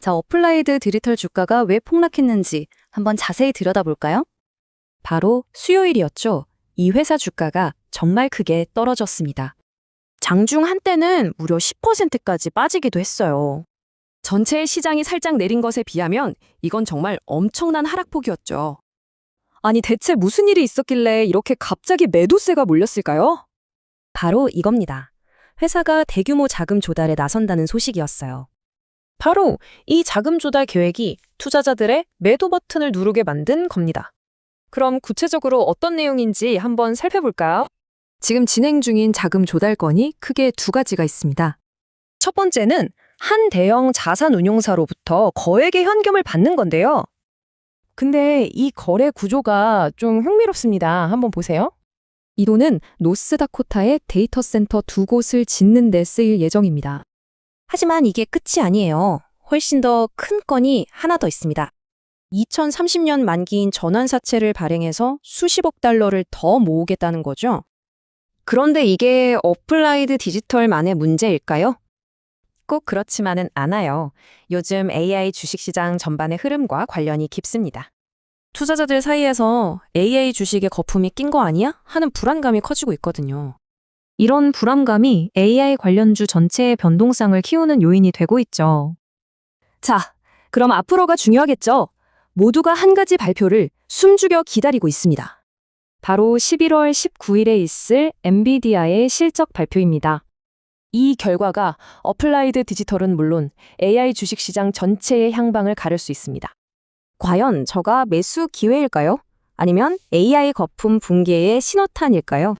자, 어플라이드 디지털 주가가 왜 폭락했는지 한번 자세히 들여다볼까요? 바로 수요일이었죠. 이 회사 주가가 정말 크게 떨어졌습니다. 장중 한때는 무려 10%까지 빠지기도 했어요. 전체 시장이 살짝 내린 것에 비하면 이건 정말 엄청난 하락폭이었죠. 아니 대체 무슨 일이 있었길래 이렇게 갑자기 매도세가 몰렸을까요? 바로 이겁니다. 회사가 대규모 자금 조달에 나선다는 소식이었어요. 바로 이 자금 조달 계획이 투자자들의 매도 버튼을 누르게 만든 겁니다. 그럼 구체적으로 어떤 내용인지 한번 살펴볼까요? 지금 진행 중인 자금 조달 건이 크게 두 가지가 있습니다. 첫 번째는 한 대형 자산 운용사로부터 거액의 현금을 받는 건데요. 근데 이 거래 구조가 좀 흥미롭습니다. 한번 보세요. 이 돈은 노스다코타의 데이터 센터 두 곳을 짓는 데 쓰일 예정입니다. 하지만 이게 끝이 아니에요. 훨씬 더 큰 건이 하나 더 있습니다. 2030년 만기인 전환사채를 발행해서 수십억 달러를 더 모으겠다는 거죠. 그런데 이게 어플라이드 디지털만의 문제일까요? 꼭 그렇지만은 않아요. 요즘 AI 주식시장 전반의 흐름과 관련이 깊습니다. 투자자들 사이에서 AI 주식에 거품이 낀 거 아니야? 하는 불안감이 커지고 있거든요. 이런 불안감이 AI 관련주 전체의 변동성을 키우는 요인이 되고 있죠. 자, 그럼 앞으로가 중요하겠죠? 모두가 한 가지 발표를 숨죽여 기다리고 있습니다. 바로 11월 19일에 있을 엔비디아의 실적 발표입니다. 이 결과가 어플라이드 디지털은 물론 AI 주식시장 전체의 향방을 가를 수 있습니다. 과연 저가 매수 기회일까요? 아니면 AI 거품 붕괴의 신호탄일까요?